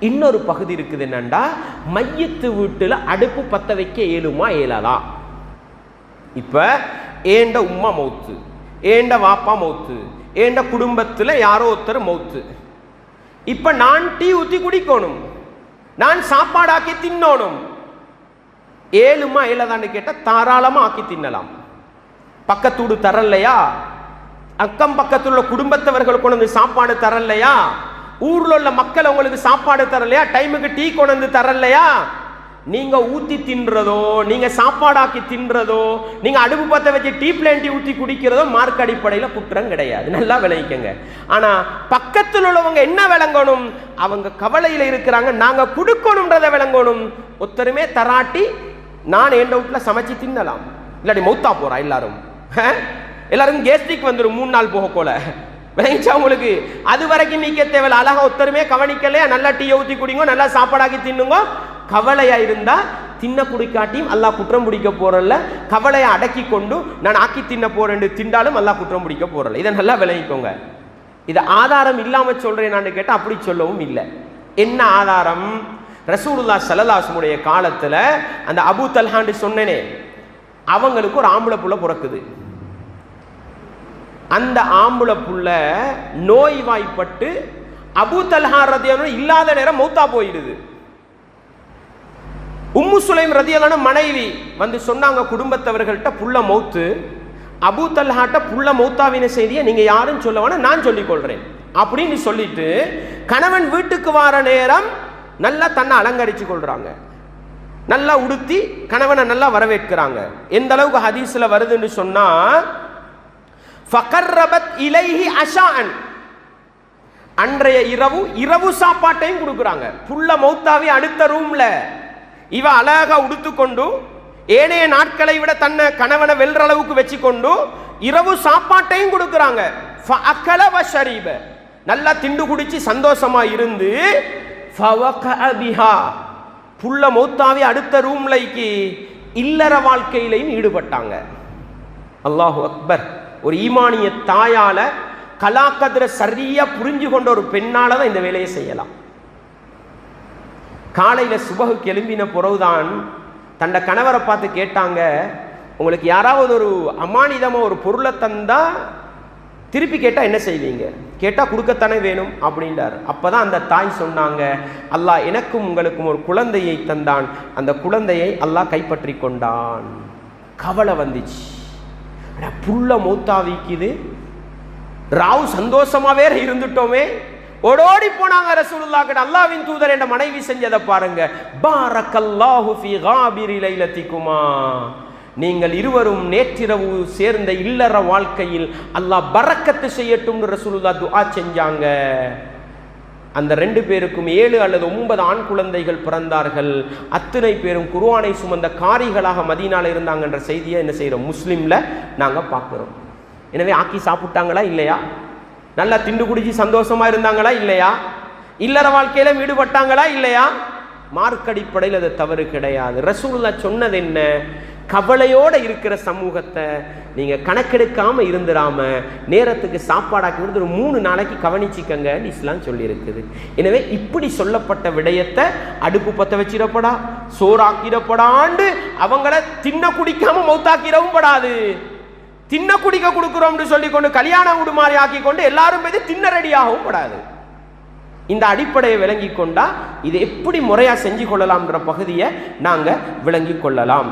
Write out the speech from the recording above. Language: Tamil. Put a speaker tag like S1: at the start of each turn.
S1: இன்னொரு பகுதி இருக்குது என்னண்டா? மையத்து வீட்டில் அடுப்பு பற்ற வைக்க இயலுமா இயலலாம் இப்போ ஏண்ட உம்மா மௌத்து ஏண்ட வாப்பா மௌத்து ஏண்ட குடும்பத்தில் யாரோ ஒருத்தர் மௌத்து இப்போ நான் டீ ஊற்றி குடிக்கணும் நான் சாப்பாடாக்கி தின்னணும். ஏழுமா ஏழதான்னு கேட்டால் தாராளமாக ஆக்கி தின்னலாம். பக்கத்தூடு தரலையா? அக்கம் பக்கத்தில் உள்ள குடும்பத்தவர்கள் கொண்டு வந்து சாப்பாடு தரலையா? ஊர்ல உள்ள மக்கள் உங்களுக்கு சாப்பாடு தரலையா? டைமுக்கு டீ கொண்டு வந்து தரலையா? நீங்க ஊத்தி தின்றதோ நீங்க சாப்பாடாக்கி தின்றதோ நீங்க அடுப்பு பத்த வச்சு டீ பிளான்டி ஊத்தி குடிக்கிறதோ மார்க் அடிப்படையில் குற்றம் கிடையாது. நல்லா விளைவிக்கங்க ஆனா பக்கத்தில் உள்ளவங்க என்ன விளங்கணும்? அவங்க கவலையில இருக்கிறாங்க. நாங்க கொடுக்கணும்ன்றத விளங்கணும். ஒத்தருமே தராட்டி நான் என் வீட்டில் சமைச்சு தின்னலாம். இல்லாட்டி மௌத்தா போறா எல்லாரும். அஹ்? எல்லாரும் கேஸ்ட்ரிக் வந்துடும் மூணு நாள் போக போல. விளைவிச்சா உங்களுக்கு? அது வரைக்கும் நீக்க தேவையில்ல. அழகா ஒத்தருமே கவனிக்கலையா? நல்லா டீ ஊற்றி குடிங்க நல்லா சாப்பாடாக்கி தின்னுங்க. கவலையா இருந்தா தின்ன குடிக்காட்டியும் அல்லா குற்றம் பிடிக்க போகிறல்ல கவலையை அடக்கி கொண்டு நான் ஆக்கி தின்ன போகிறேன் திண்டாலும் அல்லா குற்றம் பிடிக்க போறல இதை நல்லா விளங்கிக்கோங்க. இது ஆதாரம் இல்லாம நான் கேட்டா அப்படி சொல்லவும் இல்லை. என்ன ஆதாரம்? ரசூலுல்லா சல்லல்லாஹுடைய காலத்துல அந்த அபூ தல்ஹாண்டு சொன்னேனே அவங்களுக்கு ஒரு ஆம்பளை புள்ள பிறக்குது. அந்த ஆம்பளை புள்ள நோய்வாய்ப்பட்டு அபூ தல்ஹா ரதியான இல்லாத நேரம் மௌத்தா போயிடுது. உம்மு சுலைம் ரதியலான மனைவி வந்து சொன்னாங்க குடும்பத்தவர்கள்ட்ட புள்ள மௌத்து அபு தல்ஹாட்ட புள்ள மௌத்தாவின செய்தியை நீங்க யாரும் சொல்ல நான் சொல்லிக் கொள்றேன். அப்படின்னு சொல்லிட்டு கணவன் வீட்டுக்கு வார நேரம் நல்லா தன்னை அலங்கரிச்சு கொள்றாங்க. நல்லா உடுத்தி கணவனை நல்லா வரவேற்கிறாங்க. எந்த அளவுக்கு ஹதீஸ்ல வருதுன்னு சொன்னா ஃபகர்ரபத் இலைஹி அஷான் அன்றைய இரவு இரவு சாப்பாட்டையும் கொடுக்குறாங்க. புள்ள மௌத்தாவி அடுத்த ரூம்ல. இவ அழகா உடுத்துக்கொண்டு ஏனைய நாட்களை விட தன்னை கணவனை வெல்ற அளவுக்கு வச்சுக்கொண்டு இரவு சாப்பாட்டையும் கொடுக்குறாங்க. அகலவ வஷரீப நல்லா திண்டு குடிச்சு சந்தோஷமா இருந்து புள்ள மௌத்தாவி அடுத்த ரூம்லைக்கு இல்லற வாழ்க்கையிலையும் ஈடுபட்டாங்க. அல்லாஹு அக்பர். ஒரு ஈமானிய தாயால கலாக்கதிர சரியா புரிஞ்சு கொண்ட ஒரு பெண்ணால தான் இந்த வேலையை செய்யலாம். காலையில சுபகுக்கு எழும்பின பிறகுதான் தன்னை கணவரை பார்த்து கேட்டாங்க உங்களுக்கு யாராவது ஒரு அமானிதமா ஒரு பொருளை தந்தா திருப்பி கேட்டா என்ன செய்வீங்க? கேட்டா கொடுக்கத்தானே வேணும் அப்படின்றார். அப்பதான் அந்த தாய் சொன்னாங்க அல்லாஹ் எனக்கும் உங்களுக்கும் ஒரு குழந்தையை தந்தான். அந்த குழந்தையை அல்லாஹ் கைப்பற்றி கொண்டான். கவலை வந்துச்சு. புள்ள மூத்தாவிக்குது ராவ் சந்தோஷமா வேற இருந்துட்டோமே. ஓடோடி போனாங்க ரசூலுல்லா கிட்ட. அல்லாவின் தூதர் என்ற மனைவி செஞ்சதை பாருங்க. பாரக்கல்லாஹு ஃபி காபிரி லைலத்திக்குமா நீங்கள் இருவரும் நேற்றிரவு சேர்ந்த இல்லற வாழ்க்கையில் அல்லாஹ் பறக்கத்து செய்யட்டும்னு ரசூலுல்லா துஆ செஞ்சாங்க. அந்த ரெண்டு பேருக்கும் ஏழு அல்லது ஒன்பது ஆண் குழந்தைகள் பிறந்தார்கள். அத்தனை பேரும் குருவானை சுமந்த காரிகளாக மதீனால இருந்தாங்கன்ற செய்தியை என்ன செய்கிறோம் முஸ்லீமில் நாங்கள் பார்க்குறோம். எனவே ஆக்கி சாப்பிட்டாங்களா? இல்லையா? நல்லா திண்டு குடிச்சு சந்தோஷமா இருந்தாங்களா? இல்லையா? இல்லற வாழ்க்கையில ஈடுபட்டாங்களா? இல்லையா? மார்க்கடிப்படையில் அது தவறு கிடையாது. ரசூல்லா சொன்னது என்ன? கவலையோட இருக்கிற சமூகத்தை நீங்க கணக்கெடுக்காம இருந்துடாம நேரத்துக்கு சாப்பாடாக்கி கொடுத்து ஒரு மூணு நாளைக்கு கவனிச்சிக்கங்கன்னு இஸ்லாம் சொல்லியிருக்குது. எனவே இப்படி சொல்லப்பட்ட விடயத்தை அடுப்பு பத்த வச்சிடப்படா சோறாக்கிடப்படாண்டு அவங்கள தின்ன குடிக்காம மௌத்தாக்கிடவும் படாது. தின்ன குடிக்க கொடுக்குறோம்னு சொல்லி கொண்டு கல்யாண உடுமாறி ஆக்கி கொண்டு எல்லாரும் போய் தின்ன ரெடியாகவும் படாது. இந்த அடிப்படையை விளங்கி கொண்டா இதை எப்படி முறையா செஞ்சு கொள்ளலாம்ன்ற பகுதியை நாங்க விளங்கி கொள்ளலாம்.